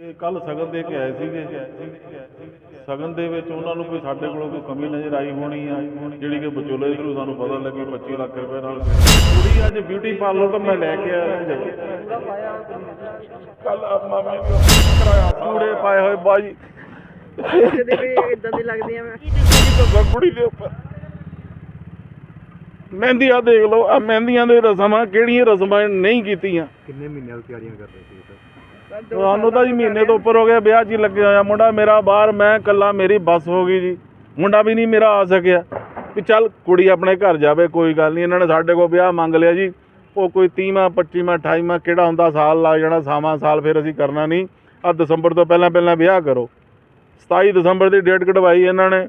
ਤੇ ਕੱਲ ਸਗਨ ਦੇ ਕੇ ਆਏ ਸੀਗੇ। ਸਗਨ ਦੇ ਵਿੱਚ ਉਹਨਾਂ ਨੂੰ ਕੋਈ ਸਾਡੇ ਕੋਲੋਂ ਕੋਈ ਕਮੀ ਨਜ਼ਰ ਆਈ ਹੋਣੀ ਆ ਜਿਹੜੀ ਕਿ ਵਿਚੋਲੇ ਥਰੂ ਸਾਨੂੰ ਪਤਾ ਲੱਗੀ 25 ਲੱਖ ਰੁਪਏ ਨਾਲ। ਕੁੜੀ ਅੱਜ ਬਿਊਟੀ ਪਾਰਲਰ ਤੋਂ ਮੈਂ ਲੈ ਕੇ ਆਇਆ ਕੱਲ ਮਾਮੇ ਨੇ ਕਰਾਇਆ। ਪੂੜੇ ਪਾਏ ਹੋਏ ਬਾਜੀ ਕਦੇ ਵੀ ਇਦਾਂ ਦੀ ਲੱਗਦੀਆਂ ਮੈਂ। ਤਾਂ ਕੁੜੀ ਦੇ ਉੱਪਰ। ਮਹਿੰਦੀ ਆ ਦੇਖ ਲਓ ਆ ਮਹਿੰਦੀਆਂ ਦੇ ਰਸਮਾਂ ਕਿਹੜੀਆਂ ਰਸਮਾਂ ਨਹੀਂ ਕੀਤੀਆਂ। ਕਿੰਨੇ ਮਹੀਨਿਆਂ ਤੋਂ ਤਿਆਰੀਆਂ ਕਰ ਰਹੇ ਸੀ ਸਰ ਤੁਹਾਨੂੰ ਤਾਂ ਜੀ ਮਹੀਨੇ ਤੋਂ ਉੱਪਰ ਹੋ ਗਿਆ, ਵਿਆਹ 'ਚ ਹੀ ਲੱਗਿਆ ਹੋਇਆ ਮੁੰਡਾ ਮੇਰਾ ਬਾਹਰ, ਮੈਂ ਇਕੱਲਾ, ਮੇਰੀ ਬੱਸ ਹੋ ਗਈ ਜੀ। ਮੁੰਡਾ ਵੀ ਨਹੀਂ, ਮੇਰਾ ਆ ਸਕਿਆ। ਵੀ ਚੱਲ ਕੁੜੀ ਆਪਣੇ ਘਰ ਜਾਵੇ, ਕੋਈ ਗੱਲ ਨਹੀਂ। ਇਹਨਾਂ ਨੇ ਸਾਡੇ ਕੋਲ ਵਿਆਹ ਮੰਗ ਲਿਆ ਜੀ। ਉਹ ਕੋਈ 30ਵਾਂ 25ਵਾਂ 28ਵਾਂ ਕਿਹੜਾ ਹੁੰਦਾ, ਸਾਲ ਲੱਗ ਜਾਣਾ ਸਾਵਾਂ ਸਾਲ ਫਿਰ ਅਸੀਂ ਕਰਨਾ ਨਹੀਂ। ਆ ਦਸੰਬਰ ਤੋਂ ਪਹਿਲਾਂ ਪਹਿਲਾਂ ਵਿਆਹ ਕਰੋ। 27 ਦਸੰਬਰ ਦੀ ਡੇਟ ਕਢਵਾਈ ਇਹਨਾਂ ਨੇ।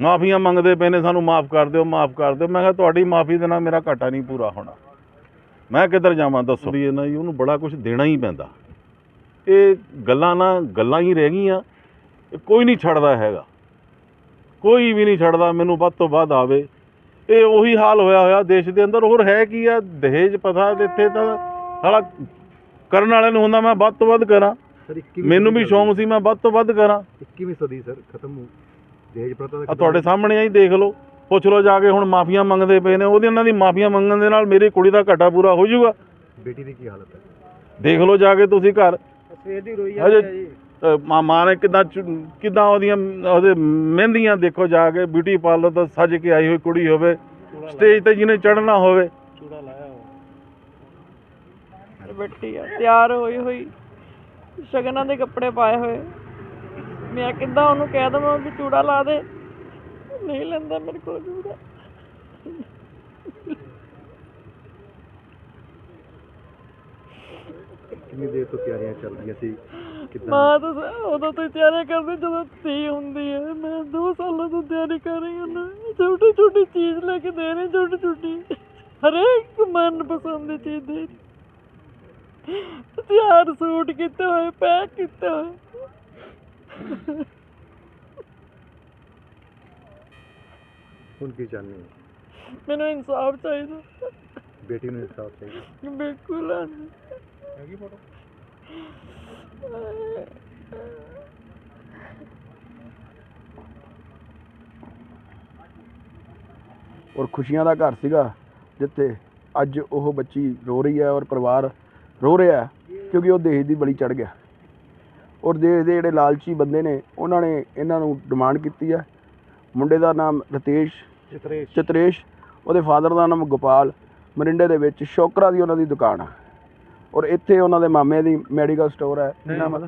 ਮਾਫੀਆਂ ਮੰਗਦੇ ਪਏ ਨੇ ਸਾਨੂੰ ਮਾਫ ਕਰ ਦਿਓ ਮਾਫ ਕਰ ਦਿਓ। ਮੈਂ ਕਿਹਾ ਤੁਹਾਡੀ ਮਾਫੀ ਦੇ ਨਾਲ ਮੇਰਾ ਘਾਟਾ ਨਹੀਂ ਪੂਰਾ ਹੋਣਾ। ਮੈਂ ਕਿੱਧਰ ਜਾਵਾਂ ਦੱਸੋ। ਵੀ ਇਹਨਾਂ ਜੀ ਉਹਨੂੰ ਬੜਾ ਕੁਝ ਦੇਣਾ ਹੀ ਪੈਂਦਾ। ਇਹ ਗੱਲਾਂ ਨਾ ਗੱਲਾਂ ਹੀ ਰਹਿ ਗਈਆਂ। ਇਹ ਕੋਈ ਨਹੀਂ ਛੱਡਦਾ ਹੈਗਾ। ਕੋਈ ਵੀ ਨਹੀਂ ਛੱਡਦਾ ਮੈਨੂੰ ਵੱਧ ਤੋਂ ਵੱਧ ਆਵੇ। ਇਹ ਉਹੀ ਹਾਲ ਹੋਇਆ ਹੋਇਆ ਦੇਸ਼ ਦੇ ਅੰਦਰ। ਹੋਰ ਹੈ ਕੀ ਆ? ਦਹੇਜ ਪਤਾ ਇੱਥੇ ਤਾਂ ਸਾਲਾ ਕਰਨ ਵਾਲਿਆਂ ਨੂੰ ਹੁੰਦਾ ਮੈਂ ਵੱਧ ਤੋਂ ਵੱਧ ਕਰਾਂ। ਸਰ 21ਵੀਂ ਮੈਨੂੰ ਵੀ ਸ਼ੌਂਕ ਸੀ ਮੈਂ ਵੱਧ ਤੋਂ ਵੱਧ ਕਰਾਂ। 21ਵੀਂ ਸਦੀ ਸਰ ਖਤਮ ਹੋ ਦਹੇਜ ਪ੍ਰਥਾ ਦਾ ਆ ਤੁਹਾਡੇ ਸਾਹਮਣੇ ਆਈ ਦੇਖ ਲਓ। ਪੁੱਛ ਲਓ ਜਾ ਕੇ ਹੁਣ ਮਾਫੀਆਂ ਮੰਗਦੇ ਪਏ ਨੇ ਉਹਦੇ ਉਹਨਾਂ ਦੀ ਮਾਫੀਆਂ ਮੰਗਣ ਦੇ ਨਾਲ ਮੇਰੀ ਕੁੜੀ ਦਾ ਘਾਟਾ ਪੂਰਾ ਹੋ ਜਾਊਗਾ। ਬੇਟੀ ਦੀ ਕੀ ਹਾਲਤ ਹੈ? ਦੇਖ ਲਓ ਜਾ ਕੇ ਤੁਸੀਂ ਘਰ। ਸਵੇਰ ਦੀ ਰੋਈ ਜੀ। ਮਾਂ ਮਾਂ ਨੇ ਕਿਦਾਂ ਕਿਦਾਂ ਉਹਦੀਆਂ ਉਹਦੇ ਮਹਿੰਦੀਆਂ ਦੇਖੋ ਜਾ ਕੇ ਬਿਊਟੀ ਪਾਰਲਰ ਤੋਂ ਸੱਜ ਕੇ ਆਈ ਹੋਈ ਕੁੜੀ ਹੋਵੇ ਸਟੇਜ ਤੇ ਜਿਹਨੇ ਚੜ੍ਹਨਾ ਹੋਵੇ। ਚੂੜਾ ਲਾਇਆ ਹੋ ਬੱਟੀ ਆ ਤਿਆਰ ਹੋਈ ਹੋਈ। ਸ਼ਗਨਾਂ ਦੇ ਕੱਪੜੇ ਪਾਏ ਹੋਏ। ਮੈਂ ਕਿੱਦਾਂ ਉਹਨੂੰ ਕਹਿ ਦਵਾਂ ਵੀ ਚੂੜਾ ਲਾ ਦੇ? ਨਹੀਂ ਲੈਂਦਾ ਮੇਰੇ ਕੋਲ ਚੂੜਾ। ਕਿੰਨੀ ਦੇਰ ਤੋਂ ਤਿਆਰੀਆਂ ਚੱਲ ਰਹੀਆਂ ਸੀ? ਕਿੱਦਾਂ? ਮਾਂ ਤਾਂ ਸ- ਉਦੋਂ ਤੋਂ ਹੀ ਤਿਆਰੀ ਕਰਦੀ ਜਦੋਂ ਧੀ ਹੁੰਦੀ ਹੈ। ਮੈਂ ਦੋ ਸਾਲਾਂ ਤੋਂ ਤਿਆਰੀ ਕਰ ਰਹੀ ਹਾਂ ਛੋਟੀ ਛੋਟੀ ਚੀਜ਼ ਲੈ ਕੇ ਦੇ ਰਹੀ ਛੋਟੀ ਛੋਟੀ ਹਰੇਕ ਮਨ ਪਸੰਦ ਦੀ ਚੀਜ਼ ਦੇ ਰਹੀ। ਤਿਆਰ ਸੂਟ ਕੀਤੇ ਹੋਏ ਪੈਕ ਕੀਤੇ ਹੋਏ। ਹੁਣ ਕੀ ਚਾਹੁੰਦੇ ਹੋ ਮੈਨੂੰ ਇਨਸਾਫ ਚਾਹੀਦਾ ਬੇਟੀ ਨੂੰ ਇਨਸਾਫ ਚਾਹੀਦਾ ਬਿਲਕੁਲ ਹੈਗੀ ਫੋਟੋ ਔਰ ਖੁਸ਼ੀਆਂ ਦਾ ਘਰ ਸੀਗਾ ਜਿੱਥੇ ਅੱਜ ਉਹ ਬੱਚੀ ਰੋ ਰਹੀ ਹੈ ਔਰ ਪਰਿਵਾਰ ਰੋ ਰਿਹਾ ਹੈ ਕਿਉਂਕਿ ਉਹ ਦੇਸ਼ ਦੀ ਬਲੀ ਚੜ ਗਿਆ ਔਰ ਦੇਸ਼ ਦੇ ਜਿਹੜੇ ਲਾਲਚੀ ਬੰਦੇ ਨੇ ਉਹਨਾਂ ਨੇ ਇਹਨਾਂ ਨੂੰ ਡਿਮਾਂਡ ਕੀਤੀ ਹੈ ਮੁੰਡੇ ਦਾ ਨਾਮ ਰਤੇਸ਼ ਚਿਤਰੇਸ਼। ਚਤਰੇਸ਼ ਉਹਦੇ ਫਾਦਰ ਦਾ ਨਾਮ ਗੋਪਾਲ ਮਰਿੰਡੇ ਦੇ ਵਿੱਚ ਸ਼ੋਕਰਾ ਦੀ ਉਹਨਾਂ ਦੀ ਦੁਕਾਨ ਹੈ ਔਰ ਇੱਥੇ ਉਹਨਾਂ ਦੇ ਮਾਮੇ ਦੀ ਮੈਡੀਕਲ ਸਟੋਰ ਹੈ ਨਾਮ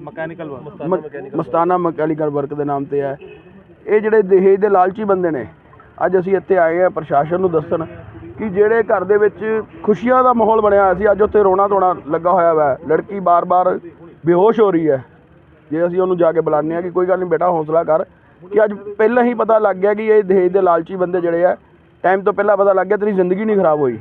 ਮਕੈਨੀਕਲ ਮਸਤਾਨਾ ਮਕੈਨੀਕਲ ਵਰਕ ਦੇ ਨਾਮ ਤੇ ਹੈ ਇਹ ਜਿਹੜੇ ਦਹੇਜ ਦੇ ਲਾਲਚੀ ਬੰਦੇ ਨੇ ਅੱਜ ਅਸੀਂ ਇੱਥੇ ਆਏ ਆ ਪ੍ਰਸ਼ਾਸਨ ਨੂੰ ਦੱਸਣ ਕਿ ਜਿਹੜੇ ਘਰ ਦੇ ਵਿੱਚ ਖੁਸ਼ੀਆਂ ਦਾ ਮਾਹੌਲ ਬਣਿਆ ਹੋਇਆ ਸੀ ਅੱਜ ਉੱਥੇ ਰੋਣਾ ਧੋਣਾ ਲੱਗਾ ਹੋਇਆ ਵਾ। ਲੜਕੀ ਬਾਰ-ਬਾਰ ਬੇਹੋਸ਼ ਹੋ ਰਹੀ ਹੈ। ਜੇ ਅਸੀਂ ਉਹਨੂੰ ਜਾ ਕੇ ਬੁਲਾਉਂਦੇ ਆ ਕਿ ਕੋਈ ਗੱਲ ਨਹੀਂ ਬੇਟਾ ਹੌਸਲਾ ਕਰ ਕਿ ਅੱਜ ਪਹਿਲਾਂ ਹੀ ਪਤਾ ਲੱਗ ਗਿਆ ਕਿ ਇਹ ਦਹੇਜ ਦੇ ਲਾਲਚੀ ਬੰਦੇ ਜਿਹੜੇ ਆ ਟਾਈਮ ਤੋਂ ਪਹਿਲਾਂ ਪਤਾ ਲੱਗ ਗਿਆ ਤੇਰੀ ਜ਼ਿੰਦਗੀ ਨਹੀਂ ਖਰਾਬ ਹੋਈ।